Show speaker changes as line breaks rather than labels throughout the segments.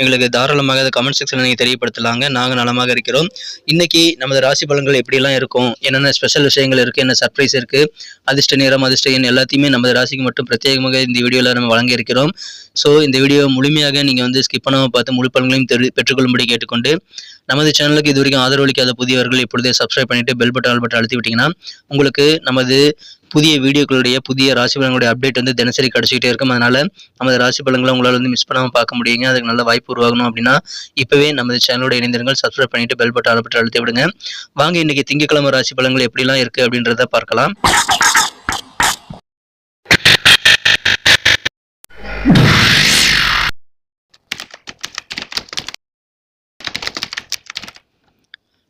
எங்களுக்கு தாராளமாக அதை கமெண்ட் செக்ஷனில் நீங்கள் தெரியப்படுத்தலாங்க. நாங்கள் நலமாக இருக்கிறோம். இன்றைக்கி நமது ராசி பலன்கள் எப்படிலாம் இருக்கும்? என்னென்ன ஸ்பெஷல் விஷயங்கள் இருக்குது என்ன சர்ப்ரைஸ் இருக்குது அதிர்ஷ்ட நேரம் அதிர்ஷ்ட எண் எல்லாத்தையுமே நமது ராசிக்கு மட்டும் பிரத்யேகமாக இந்த வீடியோவில் நம்ம வழங்கியிருக்கிறோம் ஸோ இந்த வீடியோ முழுமையாக நீங்கள் வந்து ஸ்கிப் பண்ணாமல் பார்த்து முழு பலன்களையும் தெரி பெற்றுக்கொள்ளும்படி கேட்டுக்கொண்டு நமது சேனலுக்கு இது வரைக்கும் ஆதரவளிக்காத புதியவர்கள் இப்பொழுதே சப்ஸ்கிரைப் பண்ணிட்டு பெல் பட்டன் ஆல் பட்டன் அழுத்தி விட்டிங்கன்னா உங்களுக்கு நமது புதிய வீடியோக்களுடைய புதிய ராசி பலன்களுடைய அப்டேட் வந்து தினசரி கிடச்சிக்கிட்டே இருக்கும். அதனால் நமது ராசி பலன்களை உங்களால் வந்து மிஸ் பண்ணாமல் பார்க்க முடியுங்க. அதுக்கு நல்ல வாய்ப்பு உருவாகணும் அப்படின்னா இப்போவே நமது சேனலோட இணைந்திருங்கள். சப்ஸ்கிரைப் பண்ணிட்டு பெல் பட்டன் ஆல் அழுத்தி விடுங்க. வாங்க இன்றைக்கி திங்கக்கிழமை ராசி பலன்கள் எப்படிலாம் இருக்குது அப்படின்றத பார்க்கலாம்.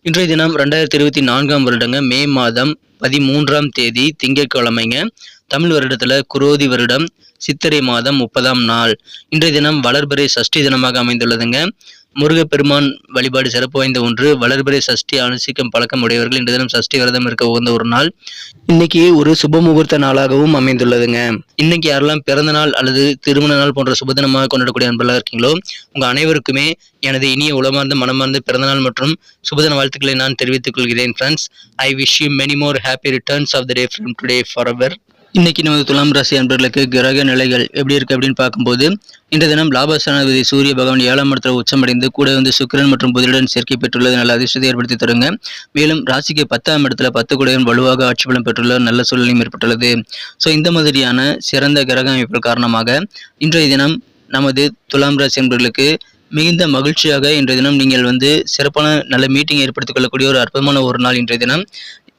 இன்றைய தினம் ரெண்டாயிரத்தி இருபத்தி நான்காம் வருடங்க மே மாதம் பதிமூன்றாம் தேதி திங்கட்கிழமைங்க. தமிழ் வருடத்துல குரோதி வருடம் சித்திரை மாதம் முப்பதாம் நாள். இன்றைய தினம் வளர்பிறை சஷ்டி தினமாக அமைந்துள்ளதுங்க. முருகப்பெருமான் வழிபாடு சிறப்பு வாய்ந்த ஒன்று. வளர்பிறை சஷ்டி அனுசிக்கும் பழக்கம் உடையவர்கள் இன்று தினம் சஷ்டி விரதம் இருக்க உகந்த ஒரு நாள். இன்னைக்கு ஒரு சுப முகூர்த்த நாளாகவும் அமைந்துள்ளதுங்க. இன்னைக்கு யாரெல்லாம் பிறந்த நாள் அல்லது திருமண நாள் போன்ற சுப தினமாக கொண்டாடக்கூடிய அன்பெல்லாம் இருக்கீங்களோ உங்க அனைவருக்குமே எனது இனிய உளமார்ந்த மனமார்ந்த பிறந்தநாள் மற்றும் சுபதின வாழ்த்துக்களை நான் தெரிவித்துக் கொள்கிறேன் friends I wish you many more happy returns of the day from today forever இன்னைக்கு நமது துலாம் ராசி அன்பர்களுக்கு கிரக நிலைகள் எப்படி இருக்கு அப்படின்னு பார்க்கும்போது இன்றைய தினம் லாபஸ்தானாதிபதி சூரிய பகவான் ஏழாம் இடத்துல உச்சமடைந்து கூட வந்து சுக்கிரன் மற்றும் புதனுடன் சேர்க்கை பெற்றுள்ளது. நல்ல அதிர்ஷ்டத்தை ஏற்படுத்தி தருங்க. மேலும் ராசிக்கு பத்தாம் இடத்துல பத்து குடையன் வலுவாக ஆட்சி பலம் பெற்றுள்ள நல்ல சூழ்நிலையும் ஏற்பட்டுள்ளது. ஸோ இந்த மாதிரியான சிறந்த கிரக அமைப்புகள் காரணமாக இன்றைய தினம் நமது துலாம் ராசி அன்பர்களுக்கு மிகுந்த மகிழ்ச்சியாக இன்றைய தினம் நீங்கள் வந்து சிறப்பான நல்ல மீட்டிங் ஏற்படுத்திக் கொள்ளக்கூடிய ஒரு அற்புதமான ஒரு நாள் இன்றைய தினம்.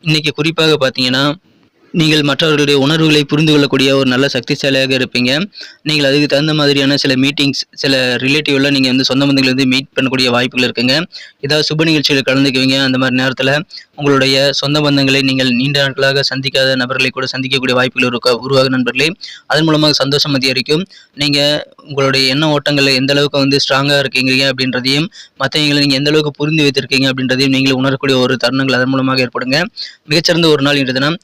இன்னைக்கு குறிப்பாக பார்த்தீங்கன்னா நீங்கள் மற்றவர்களுடைய உணர்வுகளை புரிந்து கொள்ளக்கூடிய ஒரு நல்ல சக்திசாலியாக இருப்பீங்க. நீங்கள் அதுக்கு தகுந்த மாதிரியான சில மீட்டிங்ஸ் சில ரிலேட்டிவ்லாம் நீங்கள் வந்து சொந்த பந்தங்களை வந்து மீட் பண்ணக்கூடிய வாய்ப்புகள் இருக்குங்க. ஏதாவது சுப நிகழ்ச்சியில் கலந்துக்குவீங்க அந்த மாதிரி நேரத்தில் உங்களுடைய சொந்த பந்தங்களை நீங்கள் நீண்ட நாட்களாக சந்திக்காத நபர்களை கூட சந்திக்கக்கூடிய வாய்ப்புகள் இருக்க உருவாகும் நண்பர்களே. அதன் மூலமாக சந்தோஷம் அதிகரிக்கும். நீங்கள் உங்களுடைய எண்ண ஓட்டங்களில் எந்த அளவுக்கு வந்து ஸ்ட்ராங்காக இருக்கீங்க அப்படின்றதையும் மற்றவங்களை நீங்கள் எந்த அளவுக்கு புரிந்து வைத்திருக்கீங்க அப்படின்றதையும் நீங்கள் உணரக்கூடிய ஒரு தருணங்கள் அதன் மூலமாக ஏற்படுங்க. மிகச்சிறந்த ஒரு நாள் இன்று தினம்.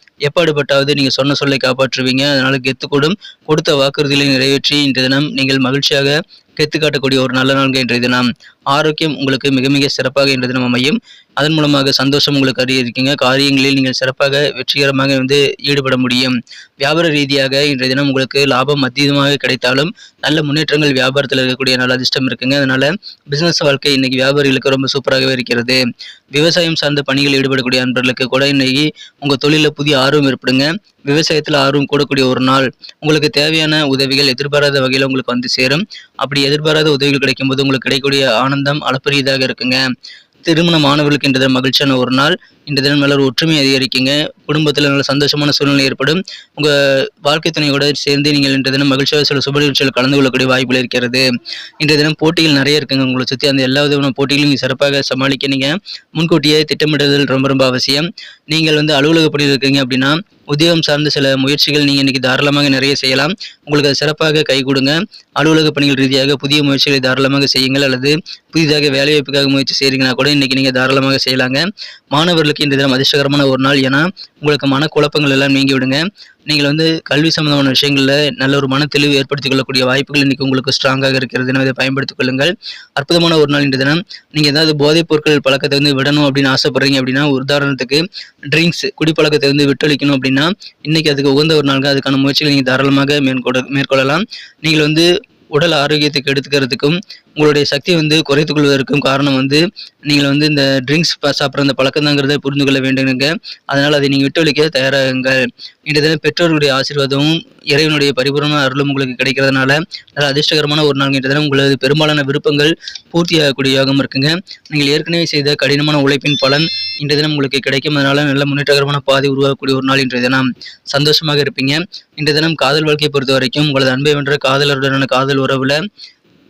எப்பாடுபட்டாவது நீங்கள் சொன்ன சொல்லை காப்பாற்றுவீங்க. அதனால கெத்து கூடும் கொடுத்த வாக்குறுதிகளை நிறைவேற்றி இன்றைய தினம் நீங்கள் மகிழ்ச்சியாக கெத்து காட்டக்கூடிய ஒரு நல்ல நாள்கள் இன்றைய தினம். ஆரோக்கியம் உங்களுக்கு மிக மிக சிறப்பாக இன்றைய தினம் அமையும். அதன் மூலமாக சந்தோஷம் உங்களுக்கு அறியிருக்கீங்க காரியங்களில் நீங்கள் சிறப்பாக வெற்றிகரமாக வந்து ஈடுபட முடியும். வியாபார ரீதியாக இன்றைய தினம் உங்களுக்கு லாபம் அதிகமாக கிடைத்தாலும் நல்ல முன்னேற்றங்கள் வியாபாரத்தில் இருக்கக்கூடிய நல்ல அதிர்ஷ்டம் இருக்குங்க. அதனால பிசினஸ் வாழ்க்கை இன்னைக்கு வியாபாரிகளுக்கு ரொம்ப சூப்பராகவே இருக்கிறது. விவசாயம் சார்ந்த பணிகள் ஈடுபடக்கூடிய அன்பர்களுக்கு கூட இன்னைக்கு உங்கள் தொழிலில் புதிய ஆர்வம் ஏற்படுங்க. விவசாயத்தில் ஆர்வம் கூடக்கூடிய ஒரு நாள் உங்களுக்கு தேவையான உதவிகள் எதிர்பாராத வகையில் உங்களுக்கு வந்து சேரும். அப்படி எதிர்பாராத உதவிகள் கிடைக்கும்போது உங்களுக்கு கிடைக்கக்கூடிய ஆனந்தம் அளப்பரியதாக இருக்குங்க. திருமண மாணவர்களுக்கு இன்றைய தினம் மகிழ்ச்சியான ஒரு நாள். இன்றைய தினம் எல்லாரும் ஒரு ஒற்றுமை அதிகரிக்குங்க. குடும்பத்தில் நல்ல சந்தோஷமான சூழ்நிலை ஏற்படும். உங்கள் வாழ்க்கை துணையோட சேர்ந்து நீங்கள் இன்றைய தினம் மகிழ்ச்சியாக சில சுப நிகழ்ச்சியில் கலந்து கொள்ளக்கூடிய வாய்ப்புகள் இருக்கிறது. இன்றைய தினம் போட்டிகள் நிறைய இருக்குங்க உங்களை சுற்றி அந்த எல்லா விதமான போட்டிகளையும் நீங்கள் சிறப்பாக சமாளிக்க நீங்கள் முன்கூட்டியே திட்டமிடுதல் ரொம்ப ரொம்ப அவசியம். நீங்கள் வந்து அலுவலக பணியில் இருக்கீங்க அப்படின்னா உத்தியோகம் சார்ந்த சில முயற்சிகள் நீங்கள் இன்றைக்கி தாராளமாக நிறைய செய்யலாம். உங்களுக்கு அது சிறப்பாக கை கொடுங்க. அலுவலக பணிகள் ரீதியாக புதிய முயற்சிகளை தாராளமாக செய்யுங்கள். அல்லது புதிதாக வேலைவாய்ப்புக்காக முயற்சி செய்கிறீங்கன்னா கூட இன்றைக்கி நீங்கள் தாராளமாக செய்யலாங்க. மாணவர்களுக்கு இன்றைய தினம் அதிர்ஷ்டகரமான ஒரு நாள். ஏன்னா உங்களுக்கு மனக்குழப்பங்கள் எல்லாம் நீங்கி விடுங்க நீங்கள் வந்து கல்வி சம்பந்தமான விஷயங்களில் நல்ல ஒரு மன தெளிவு ஏற்படுத்திக் கொள்ளக்கூடிய வாய்ப்புகள் இன்றைக்கி உங்களுக்கு ஸ்ட்ராங்காக இருக்கிறது. எனவே இதை பயன்படுத்திக் கொள்ளுங்கள். அற்புதமான ஒரு நாள் இன்று தினம். நீங்கள் ஏதாவது போதைப் பொருட்கள் பழக்கத்தை வந்து விடணும் அப்படின்னு ஆசைப்படுறீங்க அப்படின்னா உதாரணத்துக்கு ட்ரிங்க்ஸ் குடிப்பழக்கத்தை வந்து விட்டொழிக்கணும் அப்படின்னா இன்றைக்கி அதுக்கு உகந்த ஒரு நாளுக்கு அதுக்கான முயற்சிகளை நீங்கள் தாராளமாக மேற்கொள்ள மேற்கொள்ளலாம். நீங்கள் வந்து உடல் ஆரோக்கியத்துக்கு எடுத்துக்கிறதுக்கும் உங்களுடைய சக்தியை வந்து குறைத்து கொள்வதற்கும் காரணம் வந்து நீங்கள் வந்து இந்த ட்ரிங்க்ஸ் சாப்பிட்ற அந்த பழக்கம்தாங்கிறத புரிந்து கொள்ள வேண்டுங்க அதனால் அதை நீங்கள் விட்டொழிக்க தயாராகுங்கள். இன்றைய தினம் பெற்றோர்களுடைய ஆசீர்வாதமும் இறைவனுடைய பரிபூர்ண அருளும் உங்களுக்கு கிடைக்கிறதுனால நல்ல அதிர்ஷ்டகரமான ஒரு நாள் இன்றைய தினம். உங்களது பெரும்பாலான விருப்பங்கள் பூர்த்தியாகக்கூடிய யோகம் இருக்குங்க. நீங்கள் ஏற்கனவே செய்த கடினமான உழைப்பின் பலன் இன்றைய தினம் உங்களுக்கு கிடைக்கும் அதனால் நல்ல முன்னேற்றகரமான பாதை உருவாகக்கூடிய ஒரு நாள் இன்றைய தினம். சந்தோஷமாக இருப்பீங்க. இன்றைய தினம் காதல் வாழ்க்கையை பொறுத்த வரைக்கும் உங்களது அன்பை வென்ற காதலருடனான காதல் உறவில்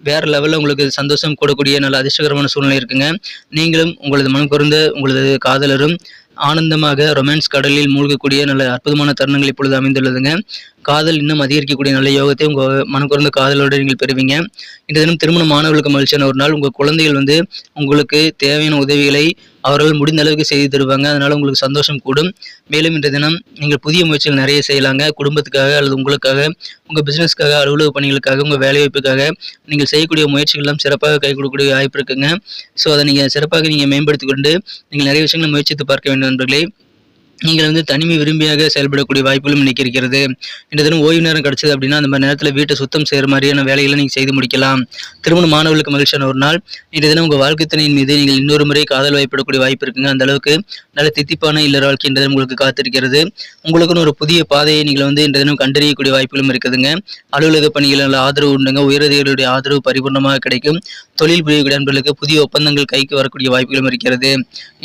வேற லெவலில் உங்களுக்கு சந்தோஷம் கொடுக்கக்கூடிய நல்ல அதிர்ஷ்டகரமான சூழ்நிலை இருக்குங்க. நீங்களும் உங்களது மனம் பொருந்த உங்களது காதலரும் ஆனந்தமாக ரொமான்ஸ் கடலில் மூழ்கக்கூடிய நல்ல அற்புதமான தருணங்கள் இப்பொழுது அமைந்துள்ளதுங்க. காதல் இன்னும் அதிகரிக்கக்கூடிய நல்ல யோகத்தை உங்கள் மனக்குறந்த காதலோடு நீங்கள் பெறுவீங்க. இந்த தினம் திருமண மாணவர்களுக்கு மகிழ்ச்சியான ஒரு நாள். உங்கள் குழந்தைகள் வந்து உங்களுக்கு தேவையான உதவிகளை அவர்கள் முடிந்த அளவுக்கு செய்து தருவாங்க. அதனால் உங்களுக்கு சந்தோஷம் கூடும். மேலும் இன்றைய தினம் நீங்கள் புதிய முயற்சிகள் நிறைய செய்யலாங்க. குடும்பத்துக்காக அல்லது உங்களுக்காக உங்கள் பிஸ்னஸ்க்காக அலுவலக பணிகளுக்காக உங்கள் வேலைவாய்ப்புக்காக நீங்கள் செய்யக்கூடிய முயற்சிகள்லாம் சிறப்பாக கை கொடுக்கக்கூடிய வாய்ப்பு இருக்குங்க. ஸோ அதை நீங்கள் சிறப்பாக நீங்கள் மேம்படுத்தி கொண்டு நீங்கள் நிறைய விஷயங்களை முயற்சித்து பார்க்க வேண்டும் நண்பர்களே. நீங்கள் வந்து தனிமை விரும்பியாக செயல்படக்கூடிய வாய்ப்புகளும் இன்னைக்கு இருக்கிறது. இந்த தினம் ஓய்வு நேரம் கிடைச்சது அப்படின்னா அந்த மாதிரி நேரத்தில் வீட்டை சுத்தம் செய்கிற மாதிரியான வேலைகளை நீங்கள் செய்து முடிக்கலாம். திருமண மாணவர்களுக்கு மகிழ்ச்சியான ஒரு நாள். இன்றைய தினம் உங்கள் வாழ்க்கை துணையின் மீது நீங்கள் இன்னொரு முறை காதல் வாய்ப்பிடக்கூடிய வாய்ப்பு இருக்குங்க. அந்த அளவுக்கு நல்ல தித்திப்பான இல்லற வாழ்க்கை இன்றைய தினம் உங்களுக்கு காத்திருக்கிறது. உங்களுக்குன்னு ஒரு புதிய பாதையை நீங்கள் வந்து இன்றைய தினம் கண்டறியக்கூடிய வாய்ப்புகளும் இருக்குதுங்க. அலுவலக பணிகளில் ஆதரவு உண்டுங்க. உயரதிகளுடைய ஆதரவு பரிபூர்ணமாக கிடைக்கும். தொழில் புரியக்கூடிய நண்பர்களுக்கு புதிய ஒப்பந்தங்கள் கைக்கு வரக்கூடிய வாய்ப்புகளும் இருக்கிறது.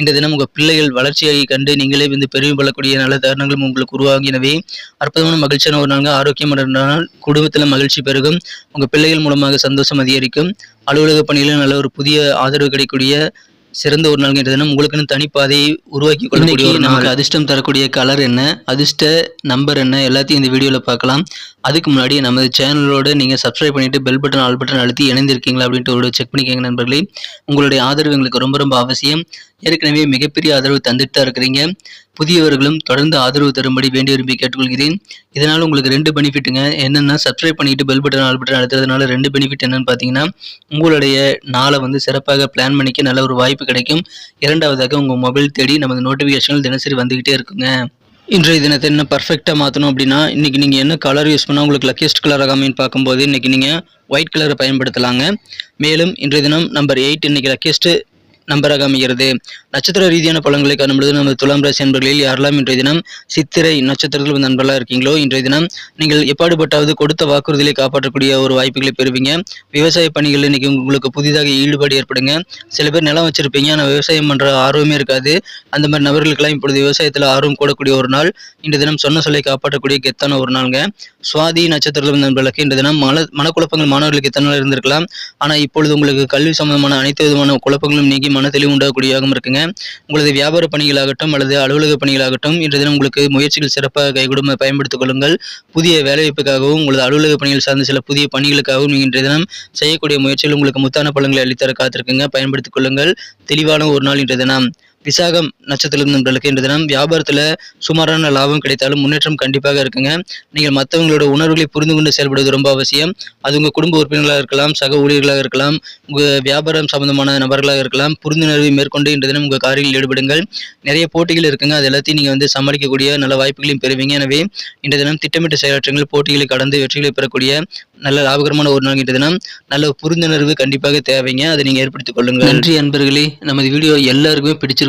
இந்த தினம் உங்கள் பிள்ளைகள் வளர்ச்சியை கண்டு நீங்களே வந்து பெருமை கொள்ளக்கூடிய நல்ல தருணங்களும் உங்களுக்கு உருவாகினவே அற்புதமான மகிழ்ச்சியான ஒரு நாள். ஆரோக்கியமான நாள். குடும்பத்தில் மகிழ்ச்சி பெருகும். உங்கள் பிள்ளைகள் மூலமாக சந்தோஷம் அதிகரிக்கும். அலுவலக பணிகளில் நல்ல ஒரு புதிய ஆதரவு கிடைக்கக்கூடிய சிறந்த ஒரு நாள் தினம் உங்களுக்குன்னு தனிப்பாதையை உருவாக்கி கொள்ளக்கூடிய நமக்கு அதிர்ஷ்டம் தரக்கூடிய கலர் என்ன? அதிர்ஷ்ட நம்பர் என்ன? எல்லாத்தையும் இந்த வீடியோவில் பார்க்கலாம். அதுக்கு முன்னாடி நமது சேனலோட நீங்கள் சப்ஸ்கிரைப் பண்ணிட்டு பெல் பட்டன் ஆல் பட்டன் அழுத்தி இணைந்திருக்கீங்களா அப்படின்ட்டு ஒரு செக் பண்ணிக்கோங்க நண்பர்களே. உங்களுடைய ஆதரவு எங்களுக்கு ரொம்ப ரொம்ப அவசியம். ஏற்கனவே மிகப்பெரிய ஆதரவு தந்துட்டு தான் இருக்கிறீங்க. புதியவர்களும் தொடர்ந்து ஆதரவு தரும்படி வேண்டி விரும்பி கேட்டுக்கொள்கிறேன். இதனால் உங்களுக்கு ரெண்டு பெனிஃபிட்டுங்க. என்னென்னா சப்ஸ்கிரைப் பண்ணிட்டு பெல் பட்டன் ஆல் பட்டன் அழுத்துறதுனால ரெண்டு பெனிஃபிட் என்னன்னு பார்த்தீங்கன்னா உங்களுடைய நாளை வந்து சிறப்பாக பிளான் பண்ணிக்க நல்ல ஒரு வாய்ப்பு கிடைக்கும். இரண்டாவதாக உங்கள் மொபைல் தேடி நமது நோட்டிஃபிகேஷன்கள் தினசரி வந்துக்கிட்டே இருக்குங்க. இன்றைய தினத்தை என்ன பர்ஃபெக்டாக மாற்றணும் அப்படின்னா இன்றைக்கி நீங்கள் என்ன கலர் யூஸ் பண்ணால் உங்களுக்கு லக்கியஸ்ட் கலர் ஆகாமின்னு பார்க்கும்போது இன்றைக்கி நீங்கள் ஒயிட் கலரை பயன்படுத்தலாங்க. மேலும் இன்றைய தினம் நம்பர் எயிட் இன்றைக்கி லக்கியஸ்ட்டு நம்பராக அமைகிறது நட்சத்திர ரீதியான பலன்களை காணும்பொழுது நமது துலாம் ராசி நண்பர்களில் யாரெல்லாம் இன்றைய தினம் சித்திரை நட்சத்திரத்தில் வந்து நண்பர்களாக இருக்கீங்களோ இன்றைய தினம் நீங்கள் எப்பாடுபட்டாவது கொடுத்த வாக்குறுதிகளை காப்பாற்றக்கூடிய ஒரு வாய்ப்புகளை பெறுவீங்க. விவசாய பணிகளில் இன்னைக்கு உங்களுக்கு புதிதாக ஈடுபாடு ஏற்படுங்க. சில பேர் நிலம் வச்சிருப்பீங்க ஆனால் விவசாயம் பண்ணுற ஆர்வமே இருக்காது. அந்த மாதிரி நபர்களுக்கெல்லாம் இப்பொழுது விவசாயத்தில் ஆர்வம் கூடக்கூடிய ஒரு நாள். இன்றைய தினம் சொன்ன சொல்லை காப்பாற்றக்கூடிய கெத்தான ஒரு நாளுங்க. சுவாதி நட்சத்திரத்தில் நண்பர்களுக்கு இன்றைய தினம் மன மனக்குழப்பங்கள் மாணவர்களுக்கு எத்தனை இருந்திருக்கலாம். ஆனால் இப்பொழுது உங்களுக்கு கல்வி சம்பந்தமான அனைத்து விதமான குழப்பங்களும் நீங்கி மன தெளிவு உண்டாகக்கூடியதாகவும் இருக்குங்க. உங்களது வியாபார பணிகளாகட்டும் அல்லது அலுவலக பணிகளாகட்டும் இன்று தினம் உங்களுக்கு முயற்சிகள் சிறப்பாக கைகூடும் பயன்படுத்திக் கொள்ளுங்கள். புதிய வேலைவாய்ப்புக்காகவும் உங்களது அலுவலக பணிகள் சார்ந்த சில புதிய பணிகளுக்காகவும் நீங்கள் இன்றைய தினம் செய்யக்கூடிய முயற்சிகள் உங்களுக்கு முத்தான பலன்களை அளித்தர காத்திருக்குங்க. பயன்படுத்திக் கொள்ளுங்கள். தெளிவான ஒரு நாள் இன்றைய தினம். விசாகம் நட்சத்திரம் நண்பர்களுக்கு இன்று தினம் வியாபாரத்தில் சுமாரான லாபம் கிடைத்தாலும் முன்னேற்றம் கண்டிப்பாக இருக்குங்க. நீங்கள் மற்றவங்களோட உணர்வுகளை புரிந்து கொண்டு செயல்படுவது ரொம்ப அவசியம். அது உங்கள் குடும்ப உறுப்பினர்களாக இருக்கலாம் சக ஊழியர்களாக இருக்கலாம் உங்கள் வியாபாரம் சம்பந்தமான நபர்களாக இருக்கலாம். புரிந்துணர்வை மேற்கொண்டு இன்று தினம் உங்கள் காரியில் ஈடுபடுங்கள். நிறைய போட்டிகள் இருக்குங்க. அது எல்லாத்தையும் நீங்கள் வந்து சமாளிக்கக்கூடிய நல்ல வாய்ப்புகளையும் பெறுவீங்க. எனவே இன்று தினம் திட்டமிட்ட செயலாற்றங்கள் போட்டிகளை கடந்து வெற்றிகளை பெறக்கூடிய நல்ல லாபகரமான ஒரு நாள் தினம். நல்ல புரிந்துணர்வு கண்டிப்பாக தேவைங்க. அதை நீங்கள் ஏற்படுத்திக் கொள்ளுங்கள். நன்றி அன்பர்களே. நமது வீடியோ எல்லாருக்குமே பிடிச்சிருக்கும்.